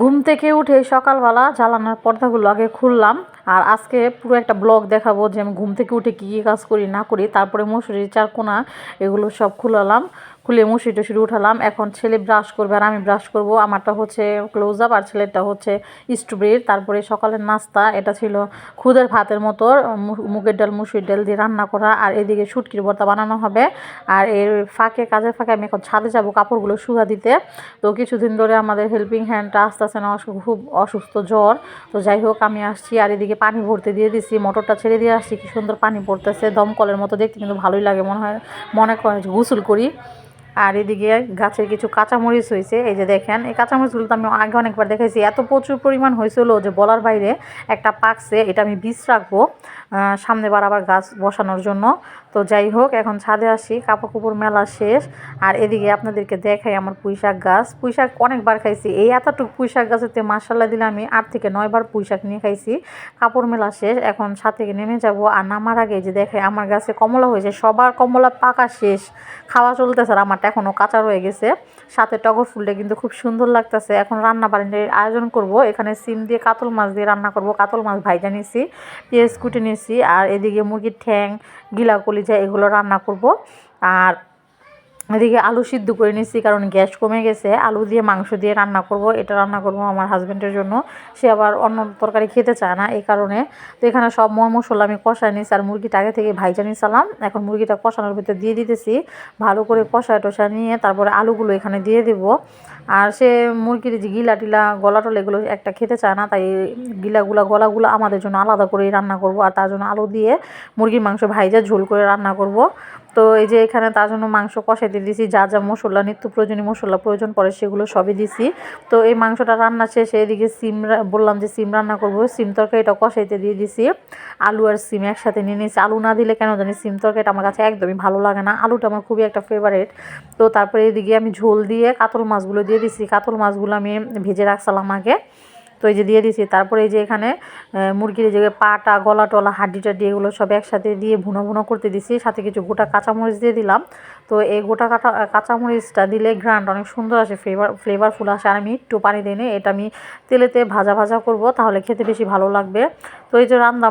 ঘুম থেকে উঠে সকালবেলা জ্বালানোর পর্দাগুলো আগে খুললাম, আর আজকে পুরো একটা ব্লগ দেখাবো যে আমি ঘুম থেকে উঠে কী কী কাজ করি না করি, তারপরে মশুরি চারকোনা এগুলো সব খুলালাম। খুলে মুসুরি টুসুরি উঠালাম। এখন ছেলে ব্রাশ করবে আর আমি ব্রাশ করব। আমারটা হচ্ছে ক্লোজ আপ আর ছেলেটা হচ্ছে স্ট্রবেরির তারপরে সকালের নাস্তা, এটা ছিল খুদের ভাতের মতো মুগের ডাল মুসুরির ডাল দিয়ে রান্না করা। আর এদিকে শুটকির ভর্তা বানানো হবে। আর এর ফাঁকে, কাজের ফাঁকে আমি এখন ছাদে যাব কাপড়গুলো শুকা দিতে। তো কিছুদিন ধরে আমাদের হেল্পিং হ্যান্ডটা আস্তে আস্তে না খুব অসুস্থ, জ্বর। তো যাই হোক, আমি আসছি আর এদিকে পানি ভরতে দিয়ে দিছি। মোটরটা ছেড়ে দিয়ে আসছি। কি সুন্দর পানি পড়তেছে। দমকলের মতো দেখতে কিন্তু ভালোই লাগে মনে হয়। মনে করে গোসল করি। আর এদিকে গাছের কিছু কাঁচামরিচ হয়েছে। এই যে দেখেন, এই কাঁচামরিচগুলো তো আমি আগে অনেকবার দেখেছি এত প্রচুর পরিমাণ হয়েছিল যে বলার বাইরে একটা পাকছে, এটা আমি বীজ রাখব সামনে বার আবার গাছ বসানোর জন্য। তো যাই হোক, এখন ছাদে আসি কাপড় কুপড় মেলা শেষ। আর এদিকে আপনাদেরকে দেখাই আমার পুঁইশাক গাছ। পুঁইশাক অনেকবার খাইছি। এই এতটুকু পুঁইশাক গাছেতে মাসাল্লা দিলে আমি আট থেকে নয়বার পুঁইশাক নিয়ে খাইছি। কাপড় মেলা শেষ, এখন ছাদ থেকে নেমে যাব। আর নামার আগে যে দেখে আমার গাছে কমলা হয়েছে, সবার কমলা পাকা শেষ। খাওয়া চলতেছে আর আমারটা এখনও কাঁচা রয়ে গেছে। সাথে টগর ফুলটা কিন্তু খুব সুন্দর লাগতেছে। এখন রান্না বাড়ির আয়োজন করব। এখানে সিম দিয়ে কাতল মাছ দিয়ে রান্না করব। কাতল মাছ ভাইজা নিয়েছি পেঁয়াজ কুটে নিয়েছি আর এদিকে মুরগির ঠ্যাং গিলা কলিজা এগুলো রান্না করব। আর এদিকে আলু সিদ্ধ করে নিচ্ছি কারণ গ্যাস কমে গেছে। আলু দিয়ে মাংস দিয়ে রান্না করব, এটা রান্না করব আমার হাজব্যান্ডের জন্য। সে আবার অন্য তরকারি খেতে চায় না, এই কারণে। তো এখানে সব ময় মশলা আমি কষায় নিচ্ছি আর মুরগিটা আগে থেকে ভাইজা নিয়েছিলাম এখন মুরগিটা কষানোর ভিতরে দিয়ে দিতেছি। ভালো করে কষায় টষা নিয়ে তারপরে আলুগুলো এখানে দিয়ে দেব। আর সে মুরগির যে গিলা টিলা গলা টলা এগুলো একটা খেতে চায় না, তাই গিলাগুলা, গলাগুলো আমাদের জন্য আলাদা করেই রান্না করব। আর তার জন্য আলু দিয়ে মুরগির মাংস ভাইজা ঝোল করে রান্না করব। তো এই যে এখানে তার জন্য মাংস কষাইতে দিয়েছি, যা যা মশলা, নিত্য প্রয়োজনীয় মশলা প্রয়োজন পড়ে সেগুলো সবই দিছি তো এই মাংসটা রান্না শেষে এদিকে সিম বললাম যে সিম রান্না করব, সিম তরকারিটা কষাইতে দিয়ে দিছি আলু আর সিম একসাথে নিয়ে নিয়েছি। আলু না দিলে কেন জানি সিম তরকারিটা আমার কাছে একদমই ভালো লাগে না। আলুটা আমার খুবই একটা ফেভারেট তো তারপরে এদিকে আমি ঝোল দিয়ে কাতল মাছগুলো দিয়ে দিছি কাতল মাছগুলো আমি ভেজে রাখছিলাম আগে। তো এই যে দিয়ে দিয়েছি। তারপরে এই যে এখানে মুরগির যে পাটা, গলা টলা, হাড্ডি টাড্ডি এগুলো সব একসাথে দিয়ে ভুনো ভুনো করতে দিছি। সাথে কিছু গোটা কাঁচামরিচ দিয়ে দিলাম। তো এই গোটা কাঁচা কাঁচামরিচটা দিলে গ্রান্ড অনেক সুন্দর আসে, ফ্লেভার, ফ্লেভারফুল আসে আর আমি একটু পানি দিই এটা আমি তেলেতে ভাজা ভাজা করব, তাহলে খেতে বেশি ভালো লাগবে। তো এই যে রান্না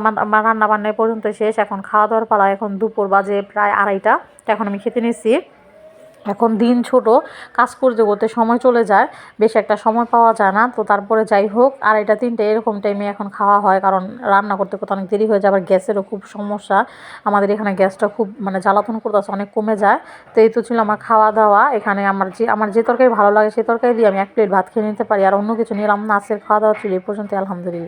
রান্না বান্না পর্যন্ত শেষ। এখন খাওয়া দাওয়ার পালা এখন দুপুর বাজে প্রায় আড়াইটা। এখন আমি খেতে নিচ্ছি। এখন দিন ছোট, কাজ করতে করতে সময় চলে যায়, বেশ একটা সময় পাওয়া যায় না। তো তারপরে যাই হোক, আর এটা তিনটে এরকম টাইমে এখন খাওয়া হয়, কারণ রান্না করতে করতে অনেক দেরি হয়ে যায়, আবার গ্যাসেরও খুব সমস্যা। আমাদের এখানে গ্যাসটা খুব মানে জ্বালাতন করতেছে, অনেক কমে যায়। তো এই তো ছিল আমার খাওয়া দাওয়া এখানে আমার যে আমার যে তরকারি ভালো লাগে সেই তরকারি দিয়ে আমি এক প্লেট ভাত খেয়ে নিতে পারি, আর অন্য কিছু নিলাম নাচের খাওয়া দাওয়া ছিল এই পর্যন্ত আলহামদুলিল্লাহ।